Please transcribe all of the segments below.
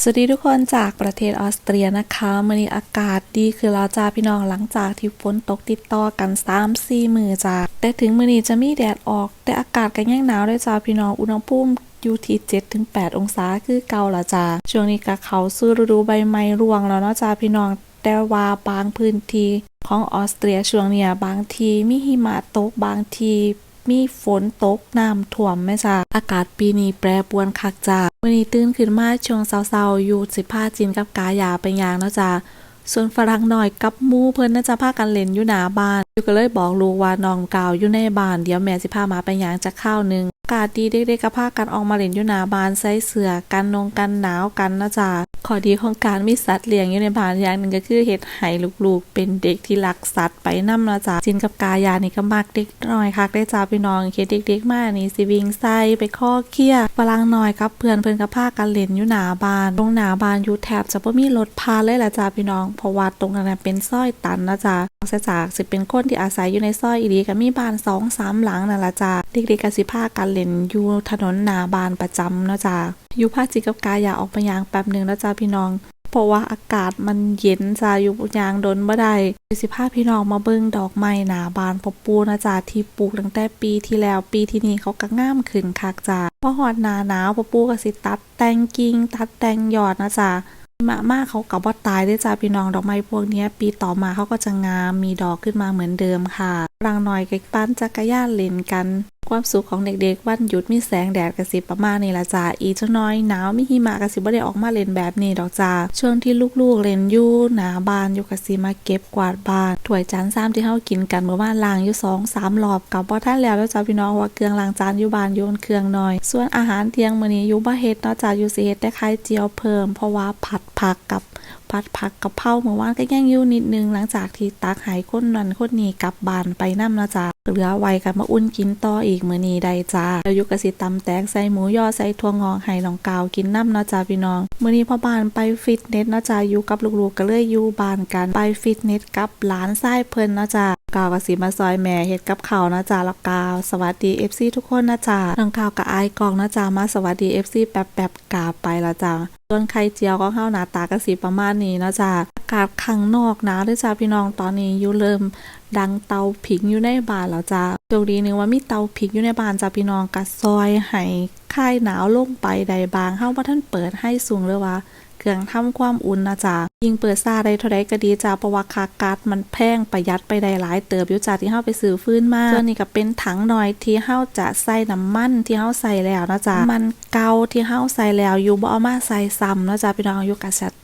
สวัสดีทุกคนจากประเทศออสเตรียนะคะมื่อนี้อากาศดีคือเราจ้าพี่น้องหลังจากที่ฝนตกติดต่อกัน3 4มือจ้าแต่ถึงมื่อนี้จะมีแดดออก แต่อากาศก็ยังหนาวด้วยจ้าพี่น้องอุณหภูมิอยู่ที่7ถึง8องศาคือเก่าละจ้าช่วงนี้ก็เข้าสู่ฤดูใบไม้ร่วงแล้วเนาะจ้าพี่น้องแต่ว่าบางพื้นที่ของออสเตรียช่วงเนี้ยบางทีมีหิมะตกบางที มีฝนตกน้ำท่วมแม่จ้าอากาศปีนี้แปรปรวนคักจ้าวันนี้ตื่นขึ้นมาช่วงเช้าๆอยู่สิพาจินกับกายาไปยางนะจ้าส่วนฝรั่งหน่อยกับมูเพิ่นน่าจะพากันเล่นอยู่หน้าบ้านอยู่ก็เลยบอกลูกว่าน้องกาวอยู่ในบ้านเดี๋ยวแม่สิพามาไปยางจะข้าวหนึงากาศดีเด็กๆก็พากันออกมาเล่นอยู่หน้าบ้านใส่เสื้อกันนงกันหนาวกันนะจ้าข้อดีของการมีสัตว์เลี้ยงอยู่ในบ้านอย่างหนึ่งก็คือเฮ็ดให้ลูกๆ เป็นเด็กที่รักสัตว์ไปนำเนะจ้ะจินกับกายานี่ก็มักเด็กน้อยคักได้จ้าพี่น้องเฮ็ดเด็กๆมานี่สิวิ่งใส่ไปข้อเคี้ยฝรั่งน้อยกับเพื่อนเพิ่นก็พากันเล่นอยู่หน้าบ้านตรงหน้าบ้านอยู่แทบจะบ่มีรถผ่าเลยล่ะจ้าพี่น้องเพราะว่าตรงนั้นเป็นซอยตันนะจ้ะนอกจากสิเป็นคนที่อาศัยอยู่ในซอยอีหลีก็มีบ้าน2 3หลังนั่นล่ะจ้า เด็กๆกสิพากันเล่นอยู่ถนนหนาบานประจำเนาะจ้าอยู่พาจินกับกายอยาออกไปยางแป๊บหนึ่งแล้วจ้าพี่น้อง เพราะว่าอากาศมันเย็นจ้าอยู่ยางดนบ่ได้สิพาพี่น้องมาเบิ่งดอกไม้หนาบานพอปูนะจ้าที่ปลูกตั้งแต่ปีที่แล้วปีที่นี้เขาก็งามขึ้นคักจ้าพอฮอดหนาหนาวพอปูก็สิตัดแตงกิ่งตัดแตงยอดนะจ้ามามาเขากับว่าตายได้จ้าพี่น้องดอกไม้พวกนี้ปีต่อมาเขาก็จะงามมีดอกขึ้นมาเหมือนเดิมค่ะรังหน้อยกับปั้นจักรยานเล่นกัน ความสุขของเด็กๆ วันหยุดมีแสงแดดกระสิประมาณนี้ละจ้าอีกจังน้อยหนาวมีหิมะกระสิบ่ได้ออกมาเล่นแบบนี้ดอกจ้าช่วงที่ลูกๆเล่นยู่หนาบานอยู่กระสิมาเก็บกวาดบานถ้วยจานซ้ำที่เฮากินกันเมื่อวานล้างอยู่สองสามรอบกับบ่ทันแล้วแล้วจ้าพี่น้องว่าเครื่องล้างจานอยู่บานโยนเครื่องน้อย ส่วนอาหารเที่ยงมื้อนี้อยู่บ่เฮ็ดเนาะจ้าอยู่สิเฮ็ดแต่ไข่เจียวเพิ่ม เพราะว่าผัดผักกับ ผัดผักกับเพ้าเมื่อวานก็ยังอยู่นิดนึงหลังจากที่ตักหายคนนั้นคนนี้กลับบ้านไปนำนะจ้าเหลือไว้กันมาอุ่นกินต่ออีกมื้อนี้ได้จ้าแล้วอยู่กสิตำแตงใส่หมูยอใส่ถั่วงอกไห้น้องกาวกินน้ำเนะจ้าพี่น้องมื้อนี้พ่อบ้านไปฟิตเนสนะจ้าอยู่กับลูกๆก็เลยอยู่บ้านกันไปฟิตเนสกับหลานไส้เพิ่นเนะจ้า กาวก็สิมาซอยแม่เฮ็ดกับข้าวนะจ้าแล้วกาวสวัสดี FC ทุกคนนะจ้าน้องกาวกับไอายกองนะจ้ามาสวัสดี FC แป๊บๆกาไปละจ้าส่วนไข่เจียวก็เข้าหนาตากระสีประมาณนี้นะจ้าอากาศข้างนอกหนาวด้วยจ้าพี่น้องตอนนี้ยูเริ่มดังเตาผิงอยู่ในบ้านแล้วจ้าโชคดีหนึงว่ามีเตาผิงอยู่ในบ้านจ้าพี่น้องกัดซอยให้คลายหนาวลงไปใดบางเฮาว่าท่านเปิดให้สูงเลยว่า เครื่องทำความอุ่นนะจ๊ะยิงเปิดซาได้เท่าใดก็ดีจ้าเพราะว่าคาการ์ดมันแพงประหยัดไปได้หลายเติบอยู่จ้าที่เฮาไปซื้อฟื้นมาส่วนนี้ก็เป็นถังหน่อยที่เฮาจะใส่น้ำมันที่เฮาใส่แล้วนะจ๊ะมันเกาที่เฮาใส่แล้วอยู่บ่เอามาใส่ซ้ำนะจ้าพี่น้องอยู่กับเท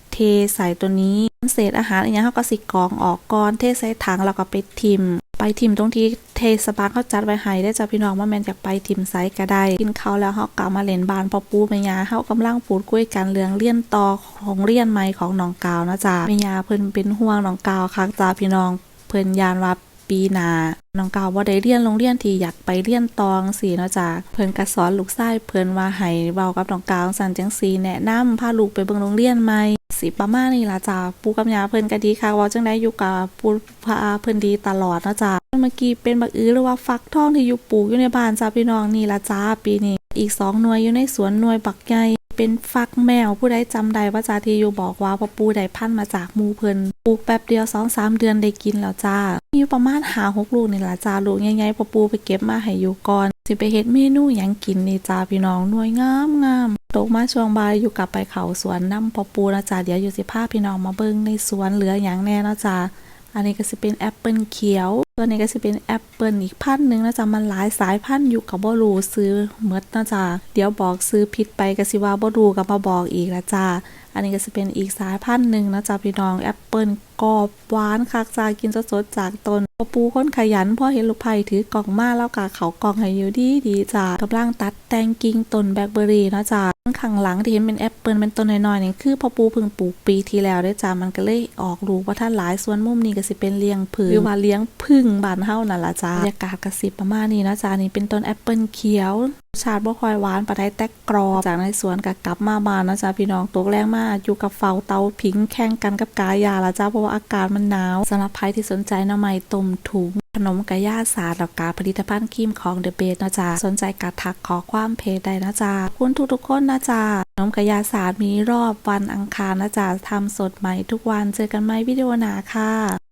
ใส่ตัวนี้เศษอาหารอีกอย่างเฮาก็สิกองออกก่อนเทใส่ถังแล้วก็ไปทิม ไปทิมตรงที่เทสปาร์เขาจัดไว้ให้ได้จ้าพี่น้องว่าแมนอยากไปทิมไซส์ก็ได้กินเขาแล้วเฮากลับมาเล่นบานพอปูแม่ยาเฮากำลังพูดคุยกันเรื่องเรียนต่อของเรียนใหม่ของน้องกาวนะจ้าแม่ยาเพิ่นเป็นห่วงน้องกาวคักจ้าพี่น้องเพิ่นยานว่าปีนาน้องกาวบ่ได้เรียนโรงเรียนที่อยากไปเรียนตองสีเนาะจ้าเพิ่นก็สอนลูกชายเพิ่นว่าให้เว้ากับน้องกาวสั่นจังซี่แนะนำพาลูกไปเบิ่งโรงเรียนใหม่ สิประมาณนี้ล่ะจ้าปูกับยาเพิ่นก็ดีค่ะว่าจังได้อยู่กับปูพาเพิ่นดีตลอดนะจ้าเมื่อกี้เป็นบักอื้อหรือว่าฟักทองที่อยู่ปลูกอยู่ในบ้านจ้าพี่น้องนี่ล่ะจ้าปีนี้อีกสองหน่วยอยู่ในสวนหน่วยบักใหญ่เป็นฟักแมวผู้ใดจำได้ว่าจ้าที่อยู่บอกว่าพอปูได้พันมาจากมูเพิ่นปลูกแป๊บเดียวสองสามเดือนได้กินแล้วจ้ามีอยู่ประมาณหาหกลูกนี่ล่ะจ้าลูกใหญ่ๆพอปูไปเก็บมาให้อยู่ก่อนสิไปเฮ็ดเมนูหยังกินนี่จ้าพี่น้องหน่วยงามงาม ตกมาช่วงบ่ายอยู่กลับไปเขาสวนน้ำพอปูนะจ้าเดี๋ยวอยู่สิพาพี่น้องมาเบิ่งในสวนเหลือหยังแน่นะจ้าอันนี้ก็สิเป็นแอปเปิลเขียวตัวนี้ก็สิเป็นแอปเปิลอีกพันธุ์หนึ่งนะจ้ามันหลายสายพันธุ์อยู่กับบ่รู้ซื้อหมดนะจ้าเดี๋ยวบอกซื้อผิดไปก็สิว่าบ่รู้ก็มาบอกอีกละจ้าอันนี้ก็จะเป็นอีกสายพันธุ์หนึ่งนะจ๊ะพี่น้องแอปเปิลกรอบหวานคักจากินสดๆจากต้นพอปูคนขยันพ่อเห็นลูกไผ่ถือกล่องมาแล้วกะเขากล่องให้อยู่ดีดีจ้ากำลังตัดแตงกิ่งต้นแบล็คเบอรี่นะจ๊ะ ข้างหลังที่เห็นเป็นแอปเปิลเป็นต้นน้อยๆนี่คือพอปูเพิ่งปลูกปีที่แล้วได้จ้ามันก็เลยออกลูกว่าท่านหลายส่วนมุมนี้ก็สิเป็นเลี้ยงผึ่งหรือว่าเลี้ยงพึ่งบานเฮานั่นล่ะจ้าบรรยากาศกระสิบประมาณนี้นะจ้านี่เป็นต้นแอปเปิลเขียวชาติบ่คอยหวานปานใดแต่กรอบจากในสวนก็กลับมาบ้านนะจ๊ะพี่น้องตกแรงมากอยู่กับเฝ้าเตาผิงแข่งกันกับกายาละจ้าเพราะว่าอากาศมันหนาวสำหรับใครที่สนใจน้ำใหม่ต้มถุง นมกระยาสาร์แล้วก็ผลิตภัณฑ์ครีมของเดอะเบสนะจ๊ะสนใจกัดทักขอความเพจได้นะจ๊ะคุณทุกๆคนนะจ๊ะนมกระยาสารมีรอบวันอังคารนะจ๊ะทำสดใหม่ทุกวันเจอกันไหมวิดีโอหนาค่ะ